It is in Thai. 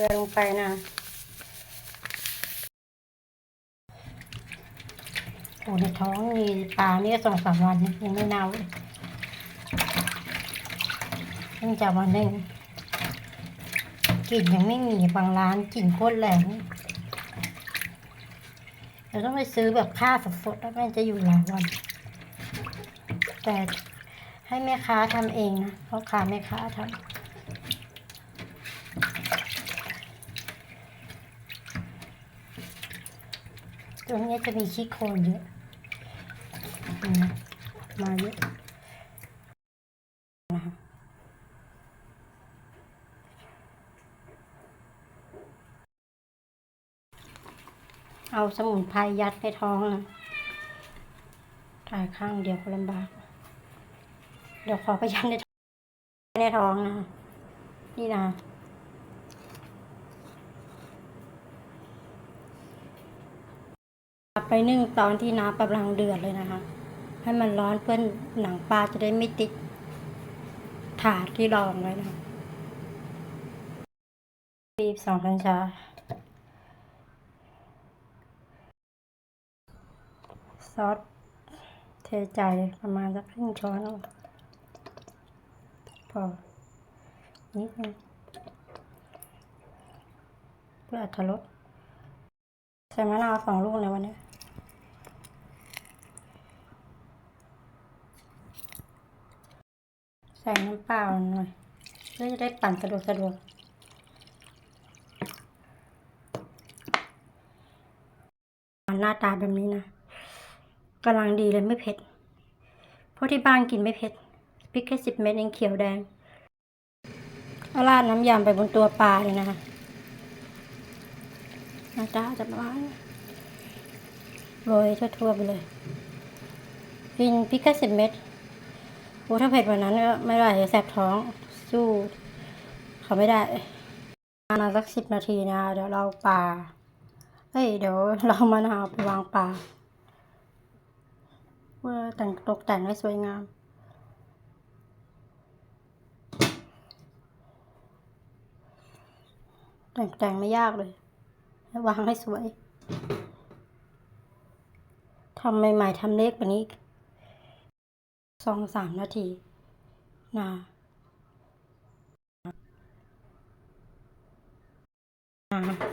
เกลือลงไปนะโอ้ในท้องมีปลาเนี่ก็สองสามวันยังไม่เน่าเลยเพิ่งจะวันหนึ่งกลิ่นยังไม่มีบางร้านกลิ่นโคตรแรงเราต้องไปซื้อแบบค่าสดๆแล้วมันจะอยู่หลายวัน แต่ให้แม่ค้าทำเองนะเพราะค้าแม่ค้าทำ ตัวนี้จะมีขี้โคลนเยอะมาเยอะนะคะเอาสมุนไพรยัดในท้องนะถ่ายข้างเดียวก็ลำบาก เดี๋ยวขอไปยัดในท้องในท้องนะ นี่นะ ไปนึ่งตอนที่น้ำกำลังเดือดเลยนะคะ ให้มันร้อนเพื่อหนังปลาจะได้ไม่ติดถาดที่รองไว้นะคะบีบสองกัญชาซอสเทใจประมาณสักครึ่งช้อนพอนิดนึงเพื่ออรรถรสใส่มะนาวสองลูกในวันนี้ ใส่น้ำเปล่าหน่อยเพื่อจะได้ปั่นสะดวกสะดวกหน้าตาแบบนี้นะกำลังดีเลยไม่เผ็ด เพราะที่บ้านกินไม่เผ็ดพริกแค่สิบเม็ดเองเขียวแดงเอาราดน้ำยำไปบนตัวปลาเลยนะคะหน้าตาจะประมาณโรยทั่วๆไปเลยกินพริกแค่สิบเม็ด โอ้ถ้าเผ็ดกว่านั้นก็ไม่ไหวแสบท้องสู้เขาไม่ได้ประมาณสักสิบนาทีนะเดี๋ยวเราปลาเฮ้ยเดี๋ยวเรามะนาวไปวางปลาเพื่อแต่งตกแต่งให้สวยงาม แต่งแต่งไม่ยากเลยวางให้สวยทำใหม่ๆทำเล็กกว่านี้ สองสามนาทีนะนะ